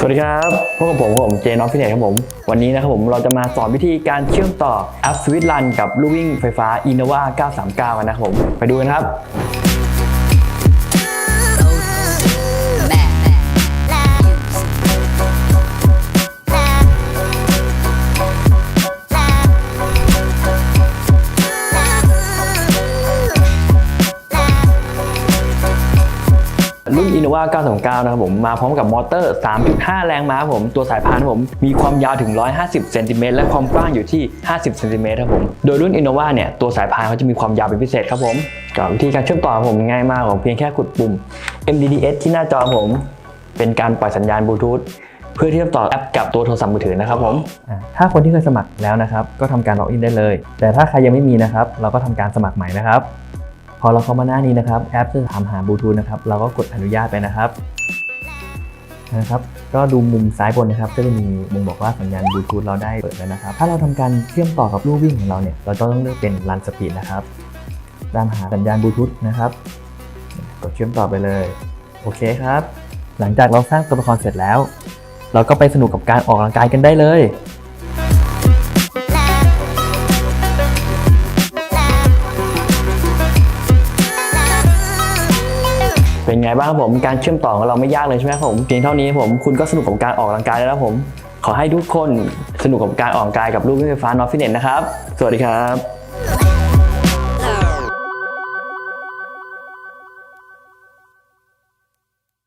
สวัสดีครับพบกับผมผมเจนอฟฟิเนตครับผม วันนี้นะครับผมเราจะมาสอนวิธีการเชื่อมต่อแอปสวิตลันกับลูกวิ่งไฟฟ้า Innova 939 กันนะครับผม ไปดูกันครับ รุ่น Innova 929 นะครับผมมาพร้อมกับมอเตอร์ 3.5 แรงม้าครับผมตัวสายพานผมมีความยาวถึง 150 เซนติเมตรและความกว้างอยู่ที่ 50 เซนติเมตรครับผมโดยรุ่น Innova เนี่ยตัวสายพานเขาจะมีความยาวเป็นพิเศษครับผมก็วิธีการเชื่อมต่อผมง่ายมากผมเพียงแค่กดปุ่ม MDDS ที่หน้าจอผม เป็นการปล่อยสัญญาณบลูทูธเพื่อเชื่อมต่อแอปกับตัวโทรศัพท์มือถือนะครับผมถ้าคนที่เคยสมัครแล้วนะครับ ก็ทำการล็อกอินได้เลย แต่ถ้าใครยังไม่มีนะครับ เราก็ทำการสมัครใหม่นะครับ พอเราเข้ามาหน้านี้นะครับแอปจะถามหาบลูทูธนะครับเราก็กดอนุญาตไปนะครับนะครับก็ดูมุมซ้ายบนนะครับก็จะมีมุมบอกว่าสัญญาณบลูทูธเราได้เปิดแล้วนะครับ ถ้าเราทำการเชื่อมต่อกับลู่วิ่งของเราเนี่ยเราต้องเลือกเป็น Run Speed นะครับตามหาสัญญาณบลูทูธนะครับกดเชื่อมต่อไปเลยโอเคครับ หลังจากเราสร้างตัวละครเสร็จแล้ว เราก็ไปสนุกกับการออกกำลังกายกันได้เลย เป็นไงบ้างครับผมการเชื่อมต่อของเราไม่ยากเลยใช่ไหมครับผมเพียงเท่านี้ครับผมคุณก็สนุกกับการออกกำลังกายแล้วนะครับผม ขอให้ทุกคนสนุกกับการออกกำลังกายกับลูกวิ่งไฟฟ้า นอฟฟิเนตนะครับ สวัสดีครับ